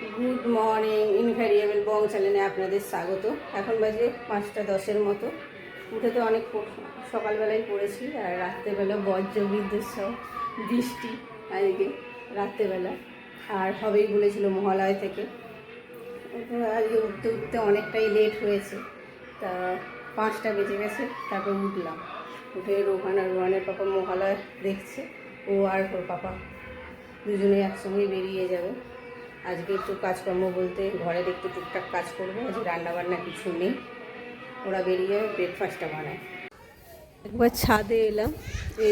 Good morning invariable বং চ্যানেলে আপনাদের স্বাগত। এখন বাজে পাঁচটা দশের মতো। উঠে তো অনেক সকালবেলায় পড়েছি আর রাত্রেবেলা বজ্র বিদ্যুৎ সহ বৃষ্টি আজকে রাত্রেবেলা। আর হবেই বলেছিল মহালয় থেকে। আজকে উঠতে উঠতে অনেকটাই লেট হয়েছে। তা পাঁচটা বেজে গেছে, তারপর উঠলাম। উঠে রোহান আর রোহানের পাপা মহালয় দেখছে। ও আর ওর পাপা দুজনে একসঙ্গে বেরিয়ে যাবে। আজকে একটু কাজকর্ম বলতে ঘরের একটু টুকটাক কাজ করব, আজকে রান্নাবান্না কিছু নেই। ওরা বেরিয়ে ব্রেকফাস্টটা বানায়। একবার ছাদে এলাম,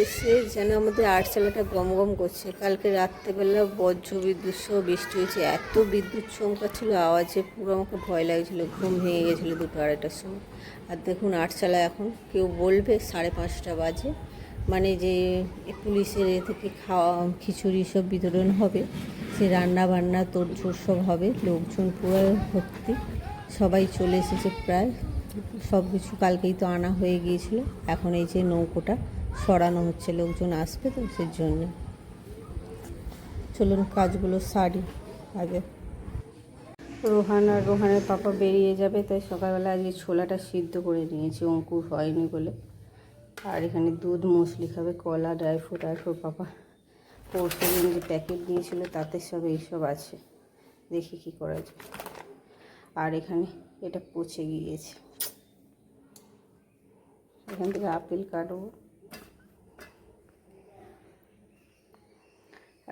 এসে যেন আমাদের আটচালাটা গম গম করছে। কালকে রাত্রেবেলা বজ্র বিদ্যুৎ সহ বৃষ্টি হয়েছে, এত বিদ্যুৎ চমকাচ্ছিল আওয়াজে পুরো আমাকে ভয় লাগছিল, ঘুম ভেঙে গেছিল দুটো আড়াইটার সময়। আর দেখুন আটচালা এখন, কেউ বলবে সাড়ে পাঁচটা বাজে। মানে যে পুলিশের এ থেকে খাওয়া, খিচুড়ি সব বিতরণ হবে, সে রান্না বান্না তোড়জোড় সব হবে, লোকজন পুরো ভর্তি, সবাই চলে এসেছে প্রায়, সব কিছু কালকেই তো আনা হয়ে গিয়েছিল, এখন এই যে নৌকোটা সরানো হচ্ছে, লোকজন আসবে তো সেই জন্যে চলুন কাজগুলো সারি, আগে। রোহান আর রোহানের পাপা বেরিয়ে যাবে, তাই সকালবেলা আজকে ছোলাটা সিদ্ধ করে নিয়েছি, অঙ্কুর হয়নি বলে। আর এখানে দুধ মুসলি খাবে, কলা ড্রাই ফ্রুট আর ফ্রুট পাপা পরশু দিন যে প্যাকেট দিয়েছিল তাতে সব এইসব আছে। দেখি কি করা যায়। আর এখানে এটা পচে গিয়েছে। এখান থেকে আপেল কাটবো।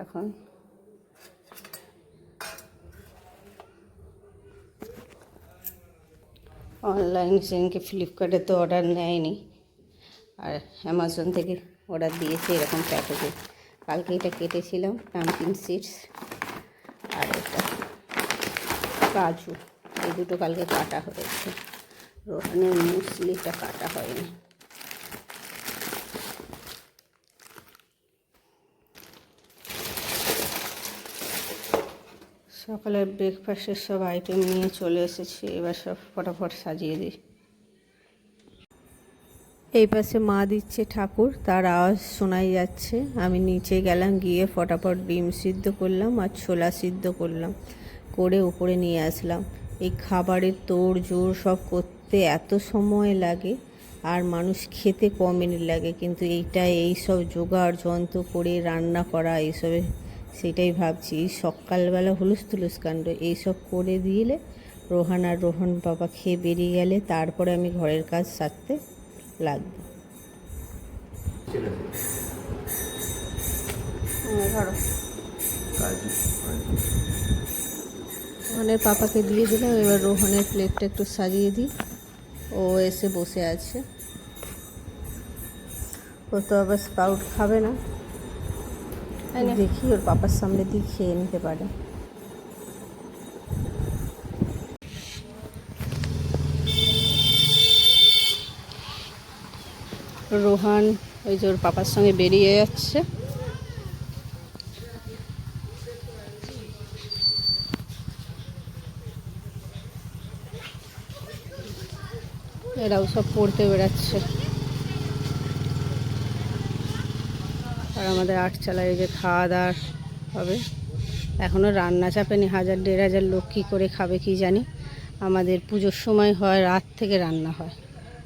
এখন অনলাইন সেদিনকে ফ্লিপকার্টে তো অর্ডার নেয়নি। আর অ্যামাজন থেকে অর্ডার দিয়েছে এরকম প্যাকেজে। কালকে এটা কেটেছিলাম পাম্পকিন সিডস আর এটা কাজু। এই দুটো কালকে কাটা হয়েছে। রোহানের মুসলিটা কাটা হয়নি। সকালের ব্রেকফাস্টের সব আইটেম নিয়ে চলে এসেছি। এবার সব ফটাফট সাজিয়ে দিই। এই পাশে মা দিচ্ছে ঠাকুর, তার আওয়াজ শোনাই যাচ্ছে। আমি নিচে গেলাম, গিয়ে ফটাফট ডিম সিদ্ধ করলাম আর ছোলা সিদ্ধ করলাম, করে উপরে নিয়ে আসলাম। এই খাবারের তোড় জোর সব করতে এত সময় লাগে, আর মানুষ খেতে ক মিনিট লাগে, কিন্তু এইটা, এই সব জোগাড় যন্ত্র করে রান্না করা, এইসবে সেটাই ভাবছি। এই সকালবেলা হুলুস তুলুস কাণ্ড এইসব করে দিলে রোহান আর রোহন বাবা খেয়ে বেরিয়ে গেলে, তারপরে আমি ঘরের কাজ সারতে লাগবে। ধরো। কাজু রোহনের পাপাকে দিয়ে দিলাম এবার রোহনের প্লেটটা একটু সাজিয়ে দিই। ও এসে বসে আছে। ও তো আবার স্পাউট খাবে না। দেখি ওর পাপার সামনে দিয়ে খেয়ে নিতে পারে। রোহান, ওই যে ওর পাপার সঙ্গে বেরিয়ে যাচ্ছে। এরাও সব পড়তে বেড়াচ্ছে। আর আমাদের আটচালায় যে খাওয়া দাওয়া হবে। এখনও রান্না চাপেনি হাজার দেড় হাজার লোক কী করে খাবে কি জানি। আমাদের পুজোর সময় হয়, রাত থেকে রান্না হয়।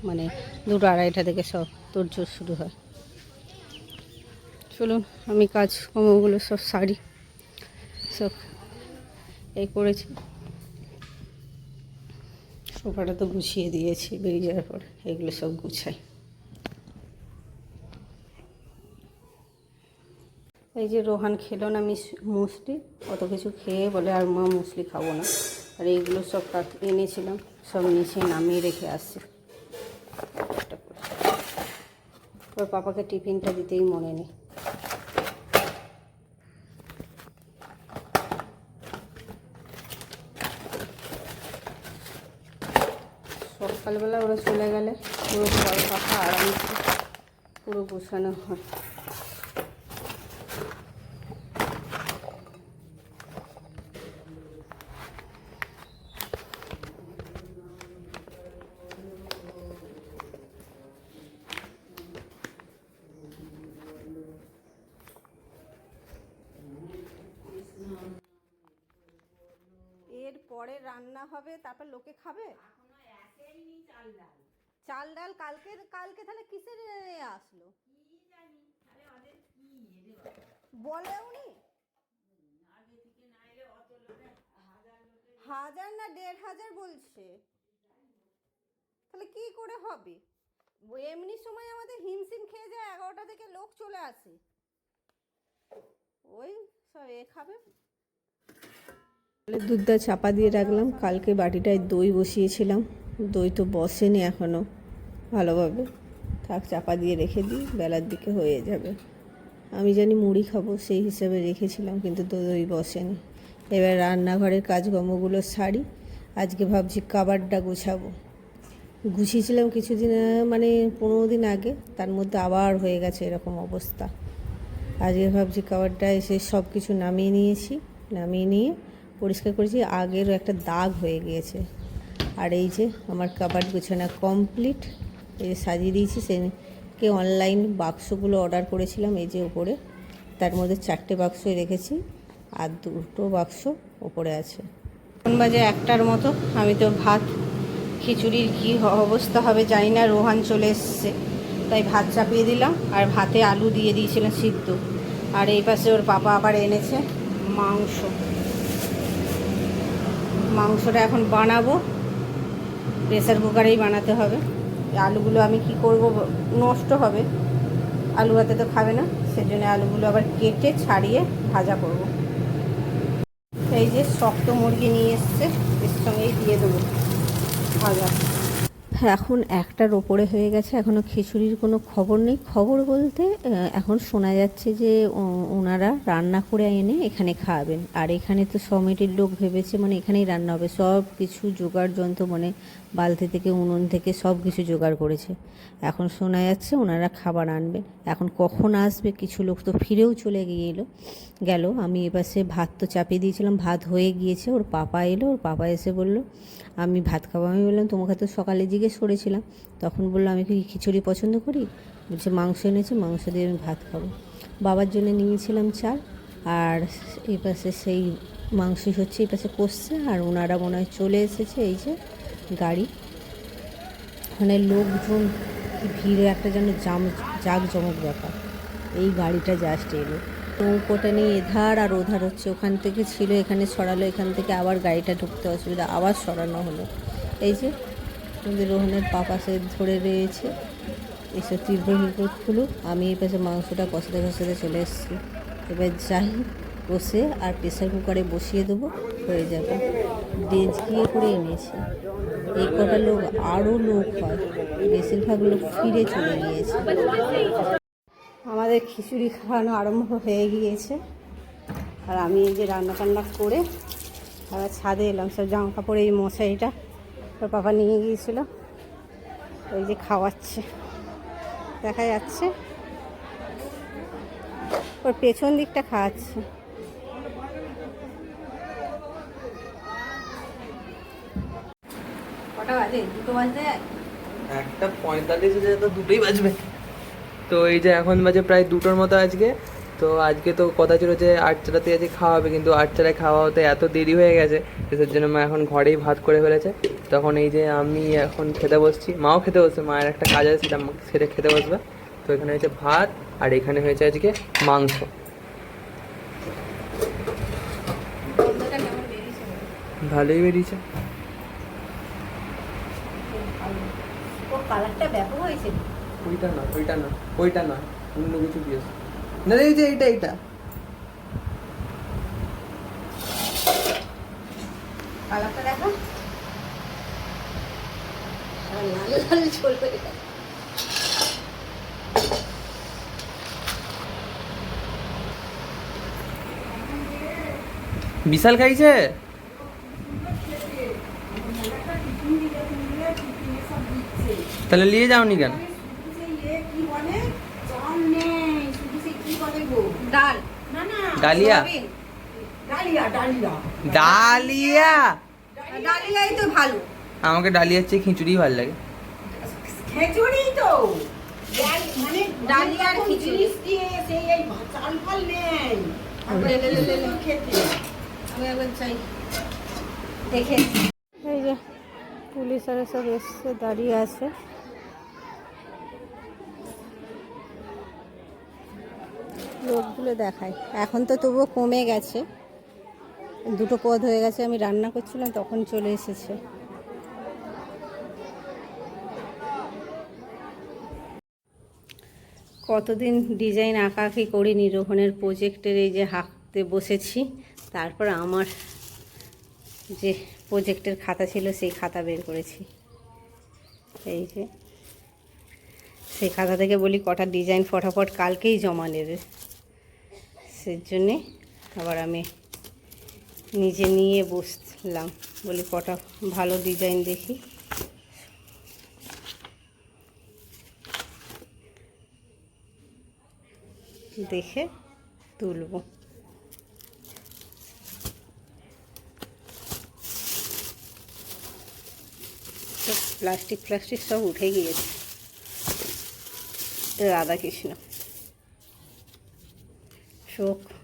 মানে দুটো আড়াইটা থেকে সব তোড়জোড় শুরু হয়। চলুন, আমি কাজকর্মগুলো সব সারি। সব এই করেছি। সোফাটা তো গুছিয়ে দিয়েছি, বেরিয়ে যাওয়ার পর এগুলো সব গুছাই। এই যে রোহান খেলো না মিস, মুসলি, অত কিছু খেয়ে বলে আর মা মুসলি খাব না। আর এইগুলো সব এনেছিলাম, সব নিচে নামিয়ে রেখে আসছি একটা করে। ওর পাপাকে টিফিনটা দিতেই মনে নেই। সকালবেলা ওরা চলে গেলে পুরো ঘর পাখা আরামসে পুরো গোছানো হয় পরে রান্না হবে তারপর লোকে খাবে? চাল ডাল। কালকে কালকে তাহলে কিসের আসলো? বলে। উনি? হাজার না দেড় হাজার বলছে? তাহলে কি করে হবে? এমনি সময় আমাদের হিমশিম খেয়ে যায় এগারোটা থেকে লোক চলে আসে। ওই সব এ খাবে। দুধটা চাপা দিয়ে রাখলাম। কালকে বাটিটায় দই বসিয়েছিলাম। দই তো বসেনি এখনও ভালোভাবে থাক, চাপা দিয়ে রেখে দিই, বেলার দিকে হয়ে যাবে। আমি জানি মুড়ি খাব, সেই হিসাবে রেখেছিলাম, কিন্তু তো দই বসেনি। এবার রান্নাঘরের কাজকর্মগুলো সারি। আজকে ভাবছি কাবারটা গোছাবো। গুছিয়েছিলাম কিছুদিন মানে পনেরো দিন আগে। তার মধ্যে আবার হয়ে গেছে এরকম অবস্থা। আজকে ভাবছি কাবারটা এসে সব কিছু নামিয়ে নিয়েছি। নামিয়ে নিয়ে পরিষ্কার করেছি, আগেরও একটা দাগ হয়ে গিয়েছে। আর এই যে আমার কাবার গোছানো কমপ্লিট এই যে সাজিয়ে দিয়েছি। সেকে অনলাইন বাক্সগুলো অর্ডার করেছিলাম, এই যে ওপরে তার মধ্যে চারটে বাক্সই রেখেছি, আর দুটো বাক্স ওপরে আছে। এখন বাজে একটার মতো, আমি তো ভাত, খিচুড়ির কী অবস্থা হবে জানি না, রোহান চলে এসছে। তাই ভাত চাপিয়ে দিলাম, আর ভাতে আলু দিয়ে দিয়েছিলাম সিদ্ধ। আর এই পাশে ওর পাপা আবার এনেছে মাংস। মাংসটা এখন বানাবো। প্রেসার কুকারেই বানাতে হবে। আলুগুলো আমি কি করব, নষ্ট হবে। আলু হাতে তো খাবে না, সেজন্য আলুগুলো আবার কেটে ছাড়িয়ে ভাজা করব। এই যে শক্ত মুরগি নিয়ে এসছে, এর সঙ্গেই দিয়ে দেবো ভাজা। এখন একটার ওপরে হয়ে গেছে এখনও খিচুড়ির কোনো খবর নেই। খবর বলতে এখন শোনা যাচ্ছে যে ওনারা রান্না করে এনে এখানে খাওয়াবেন। আর এখানে তো সমিটির লোক ভেবেছে মানে এখানেই রান্না হবে। সব কিছু জোগাড় যন্ত্র মানে বালতি থেকে, উনুন থেকে সব কিছু জোগাড় করেছে। এখন শোনা যাচ্ছে ওনারা খাবার আনবেন। এখন কখন আসবে কিছু লোক তো ফিরেও চলে গিয়ে এলো গেল। আমি এপাশে ভাত তো চাপিয়ে দিয়েছিলাম, ভাত হয়ে গিয়েছে। ওর পাপা এলো, ওর পাপা এসে বলল, আমি ভাত খাব। আমি বললাম, তোমাকে তো সকালে জিজ্ঞেস করেছিলাম তখন বলল, আমি কি খিচুড়ি পছন্দ করি? বলছে, মাংস এনেছে, মাংস দিয়ে আমি ভাত খাব। বাবার জন্য নিয়েছিলাম চাল, আর এই পাশে সেই মাংসই হচ্ছে এই পাশে কষছে, আর ওনারা মনে হয় চলে এসেছে, এই যে গাড়ি। মানে লোকজন ভিড়ে, একটা যেন জাম, জাঁকজমক ব্যাপার। এই গাড়িটা জাস্ট এলো। নৌকোটা নিয়ে এধার আর ওধার হচ্ছে, ওখান থেকে ছিল, এখানে সরালো, এখান থেকে আবার গাড়িটা ঢুকতে অসুবিধা, আবার সরানো হলো। এই যে আমাদের রোহনের পাপা সে ধরে রয়েছে। এসব তীব্র বিপদ খুলুক আমি এই পাশে মাংসটা কষাতে কষাতে চলে এসেছি। এবার যাই কষে আর প্রেশার কুকারে বসিয়ে দেবো। হয়ে যাবে। ডেজকিয়ে করে এনেছি। এই কটা লোক আরও লোক হয়। বেশিরভাগ লোক ফিরে চলে গিয়েছে। আমাদের খিচুড়ি খাওয়ানো আরম্ভ হয়ে গিয়েছে। আর আমি এই যে রান্না টান্না করে ছাদে এলাম। সব জামা কাপড় এই মশারিটা ওর পাপা নিয়ে গিয়েছিল। ওই যে খাওয়াচ্ছে। দেখা যাচ্ছে। ওর পেছন দিকটা খাওয়াচ্ছে। কটা বাজে? দুটো একটা পঁয়তাল্লিশ তো দুটোই বাজবে। তো এই যে এখন বাজে প্রায় দুটোর মতো আজকে। তো আজকে তো কথা ছিল যে আটটাতে আজকে খাওয়া হবে কিন্তু আটটায় খাওয়া হতে এত দেরি হয়ে গেছে সেই জন্য মা এখন ঘরেই ভাত করে ফেলেছে। তখন এই যে আমি এখন খেতে বসছি মাও খেতে বসছে মায়ের একটা কাজ আছে সেটা সেটা খেতে বসবে। তো এখানে হয়েছে ভাত আর এখানে হয়েছে আজকে মাংস। ভালোই বেরিয়েছে। ওইটা না ওইটা না ওইটা না অন্য কিছু দিয়েছে। না এই যে এইটা এইটা কালারটা দেখো লাল লাল চলবে বিশাল খাইছে তাহলে নিয়ে যাওনি কেন ডাল ডালিয়া সয়াবিন। ডালিয়া ডালিয়াই তো ভালো আমাকে ডালিয়ার চেয়ে খিচুড়ি ভালো লাগে। খেচুড়ি তো। মানে ডালিয়া আর খিচুড়ি। জিনিস দিয়ে সেই এই চাল ফাল নেই। লে, লে, লে, লে, লে। খেতে আমি একবার চাই। দেখে এই যে পুলিশেরা সব এসছে দাঁড়িয়ে আছে। লোকগুলো দেখায়। এখন তো তবুও কমে গেছে। দুটো পদ হয়ে গেছে, আমি রান্না করছিলাম, তখন চলে এসেছে। কতদিন ডিজাইন আঁকাআঁকি করিনি, রোহনের প্রোজেক্টের এই যে হাঁকতে বসেছি, তারপর আমার যে প্রোজেক্টের খাতা ছিল, সেই খাতা বের করেছি। এই যে, সেই খাতা থেকে বলি, কটা ডিজাইন ফটাফট কালকেই জমা নেবে সেই জন্যে আবার আমি নিজে নিয়ে বসলাম। বলি, কটা ভালো ডিজাইন দেখি। দেখে তুলবো। প্লাস্টিক প্লাস্টিক সব উঠে গিয়েছে। রাধাকৃষ্ণ। çok.